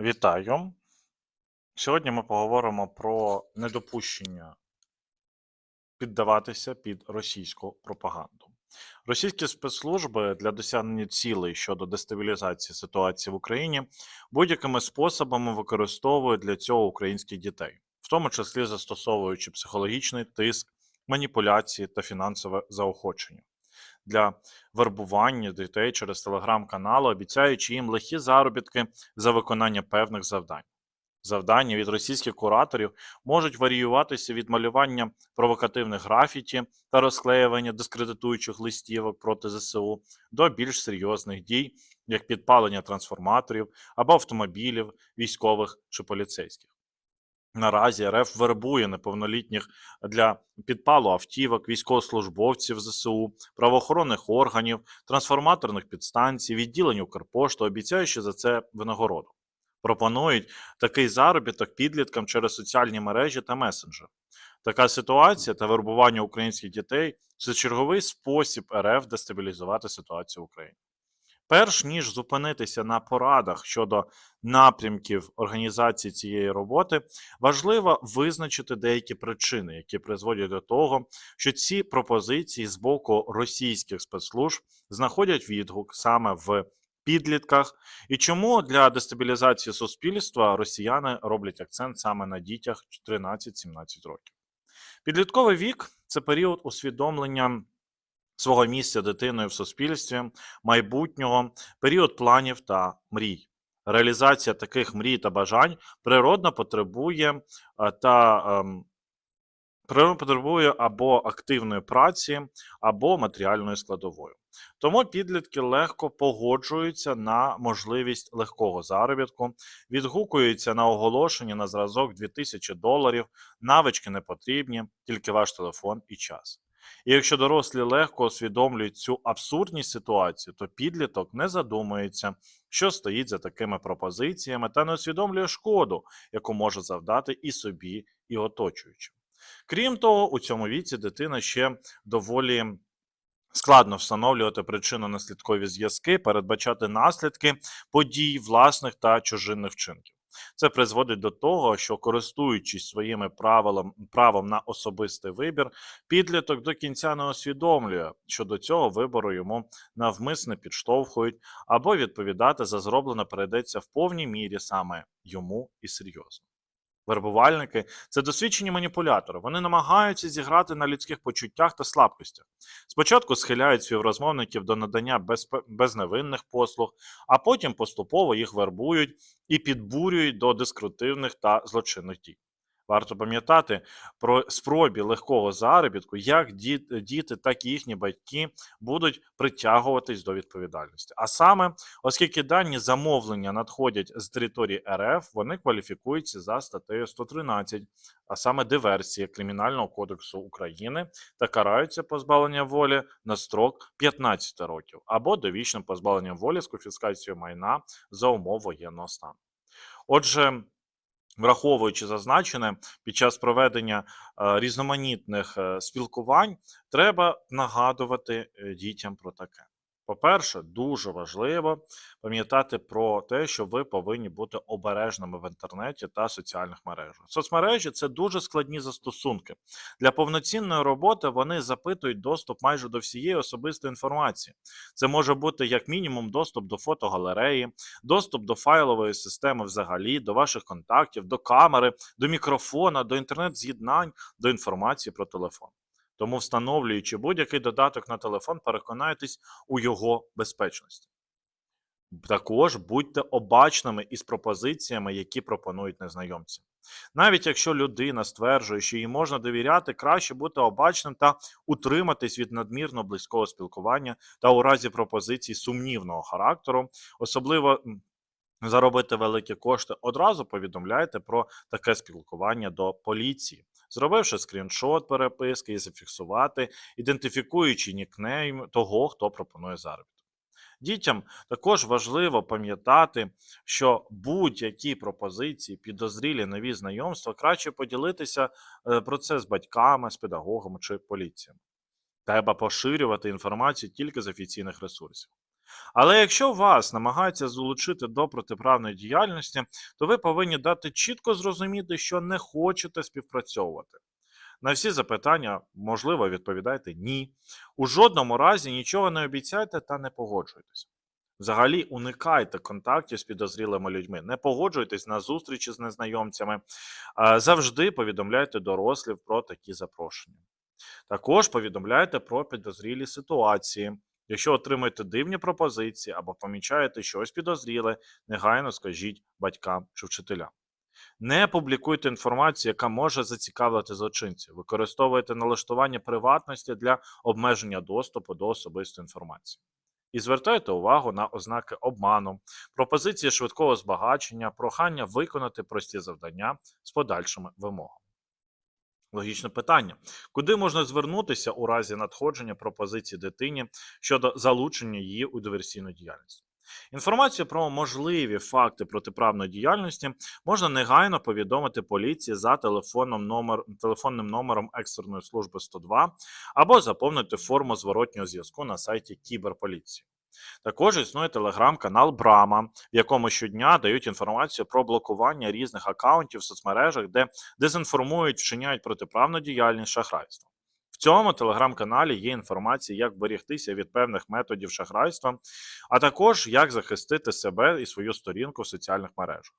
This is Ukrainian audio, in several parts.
Вітаю! Сьогодні ми поговоримо про недопущення піддаватися під російську пропаганду. Російські спецслужби для досягнення цілей щодо дестабілізації ситуації в Україні будь-якими способами використовують для цього українських дітей, в тому числі застосовуючи психологічний тиск, маніпуляції та фінансове заохочення. Для вербування дітей через телеграм-канали, обіцяючи їм лихі заробітки за виконання певних завдань. Завдання від російських кураторів можуть варіюватися від малювання провокативних графіті та розклеювання дискредитуючих листівок проти ЗСУ до більш серйозних дій, як підпалення трансформаторів або автомобілів, військових чи поліцейських. Наразі РФ вербує неповнолітніх для підпалу автівок, військовослужбовців ЗСУ, правоохоронних органів, трансформаторних підстанцій, відділень Укрпошти, обіцяючи за це винагороду. Пропонують такий заробіток підліткам через соціальні мережі та месенджери. Така ситуація та вербування українських дітей це черговий спосіб РФ дестабілізувати ситуацію в Україні. Перш ніж зупинитися на порадах щодо напрямків організації цієї роботи, важливо визначити деякі причини, які призводять до того, що ці пропозиції з боку російських спецслужб знаходять відгук саме в підлітках, і чому для дестабілізації суспільства росіяни роблять акцент саме на дітях 13-17 років. Підлітковий вік це період усвідомлення свого місця дитиною в суспільстві, майбутнього, період планів та мрій. Реалізація таких мрій та бажань природно потребує е, та ем, природно потребує або активної праці, або матеріальної складової. Тому підлітки легко погоджуються на можливість легкого заробітку, відгукуються на оголошення на зразок 2000 доларів, навички не потрібні, тільки ваш телефон і час. І якщо дорослі легко усвідомлюють цю абсурдність ситуації, то підліток не задумується, що стоїть за такими пропозиціями, та не усвідомлює шкоду, яку може завдати і собі, і оточуючим. Крім того, у цьому віці дитина ще доволі складно встановлювати причинно-наслідкові зв'язки, передбачати наслідки подій власних та чужинних вчинків. Це призводить до того, що користуючись своїми правилом, правом на особистий вибір, підліток до кінця не усвідомлює, що до цього вибору йому навмисне підштовхують, або відповідати за зроблене перейдеться в повній мірі саме йому і серйозно. Вербувальники це досвідчені маніпулятори. Вони намагаються зіграти на людських почуттях та слабкостях. Спочатку схиляють співрозмовників до надання безп... безневинних послуг, а потім поступово їх вербують і підбурюють до дискрутивних та злочинних дій. Варто пам'ятати про спробі легкого заробітку, як діти, так і їхні батьки будуть притягуватись до відповідальності. А саме, оскільки дані замовлення надходять з території РФ, вони кваліфікуються за статтею 113, а саме диверсія Кримінального кодексу України та караються позбавлення волі на строк 15 років або довічним позбавленням волі з конфіскацією майна за умов воєнного стану. Отже. Враховуючи зазначене, під час проведення е, різноманітних е, спілкувань треба нагадувати е, дітям про таке. По-перше, дуже важливо пам'ятати про те, що ви повинні бути обережними в інтернеті та соціальних мережах. Соцмережі це дуже складні застосунки. Для повноцінної роботи вони запитують доступ майже до всієї особистої інформації. Це може бути як мінімум доступ до фотогалереї, доступ до файлової системи взагалі, до ваших контактів, до камери, до мікрофона, до інтернет-з'єднань, до інформації про телефон. Тому, встановлюючи будь-який додаток на телефон, переконайтесь у його безпечності. Також будьте обачними із пропозиціями, які пропонують незнайомці. Навіть якщо людина стверджує, що їй можна довіряти, краще бути обачним та утриматись від надмірно близького спілкування та у разі пропозицій сумнівного характеру, особливо заробити великі кошти, одразу повідомляйте про таке спілкування до поліції, зробивши скріншот переписки і зафіксувати, ідентифікуючи нікнейм того, хто пропонує заробіток. Дітям також важливо пам'ятати, що будь-які пропозиції, підозрілі нові знайомства краще поділитися е, про це з батьками, з педагогами чи поліціями. Треба поширювати інформацію тільки з офіційних ресурсів. Але якщо вас намагаються залучити до протиправної діяльності, то ви повинні дати чітко зрозуміти, що не хочете співпрацьовувати. На всі запитання, можливо, відповідайте ні. У жодному разі нічого не обіцяйте та не погоджуйтесь. Взагалі, уникайте контактів з підозрілими людьми, не погоджуйтесь на зустрічі з незнайомцями, завжди повідомляйте дорослів про такі запрошення. Також повідомляйте про підозрілі ситуації. Якщо отримаєте дивні пропозиції або помічаєте щось підозріле, негайно скажіть батькам чи вчителям. Не публікуйте інформацію, яка може зацікавити злочинців. Використовуйте налаштування приватності для обмеження доступу до особистої інформації. І звертайте увагу на ознаки обману, пропозиції швидкого збагачення, прохання виконати прості завдання з подальшими вимогами. Логічне питання: куди можна звернутися у разі надходження пропозиції дитині щодо залучення її у диверсійну діяльність? Інформацію про можливі факти протиправної діяльності можна негайно повідомити поліції за телефоном номер, телефонним номером екстреної служби 102 або заповнити форму зворотнього зв'язку на сайті кіберполіції. Також існує телеграм-канал Брама, в якому щодня дають інформацію про блокування різних акаунтів в соцмережах, де дезінформують, вчиняють протиправну діяльність шахрайства. В цьому телеграм-каналі є інформація, як берегтися від певних методів шахрайства, а також як захистити себе і свою сторінку в соціальних мережах.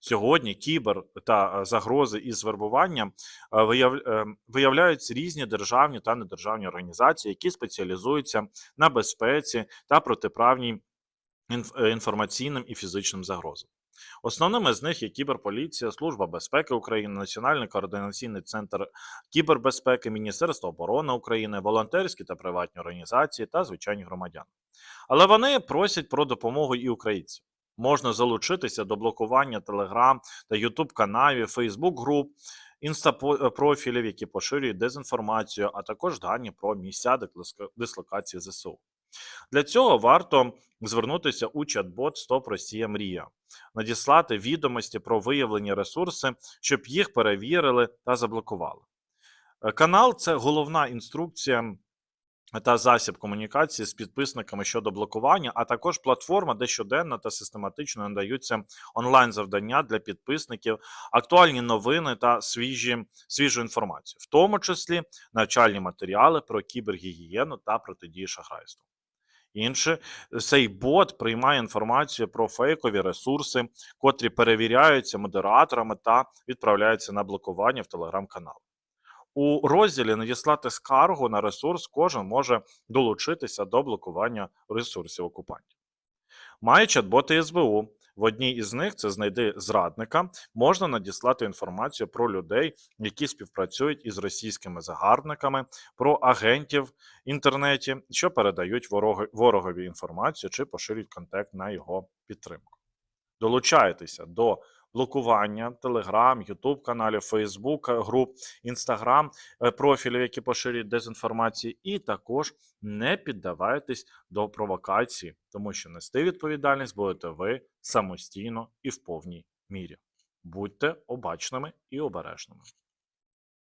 Сьогодні кібер та е, загрози із вербуванням е, е, виявляють різні державні та недержавні організації, які спеціалізуються на безпеці та протиправній інформаційним і фізичним загрозам. Основними з них є кіберполіція, Служба безпеки України, Національний координаційний центр кібербезпеки, Міністерство оборони України, волонтерські та приватні організації та звичайні громадяни. Але вони просять про допомогу і українців. Можна залучитися до блокування Телеграм та Ютуб каналів, Фейсбук груп, інстапрофілів, які поширюють дезінформацію, а також дані про місця дислока- дислокації ЗСУ. Для цього варто звернутися у чат-бот «Стоп Росія Мрія, надіслати відомості про виявлені ресурси, щоб їх перевірили та заблокували. Е, Канал це головна інструкція та засіб комунікації з підписниками щодо блокування, а також платформа, де щоденно та систематично надаються онлайн-завдання для підписників, актуальні новини та свіжі, свіжу інформацію, в тому числі навчальні матеріали про кібергігієну та протидію шахрайству. Інше, цей бот приймає інформацію про фейкові ресурси, котрі перевіряються модераторами та відправляються на блокування в телеграм-канал. У розділі надіслати скаргу на ресурс кожен може долучитися до блокування ресурсів окупантів. Має чат-боти СБУ. В одній із них це знайди зрадника. Можна надіслати інформацію про людей, які співпрацюють із російськими загарбниками, про агентів в інтернеті, що передають вороги- ворогові інформацію чи поширюють контакт на його підтримку. Долучайтеся до блокування Телеграм, Ютуб каналів, Facebook груп, Instagram е, профілів, які поширюють дезінформацію, і також не піддавайтесь до провокації, тому що нести відповідальність будете ви самостійно і в повній мірі. Будьте обачними і обережними.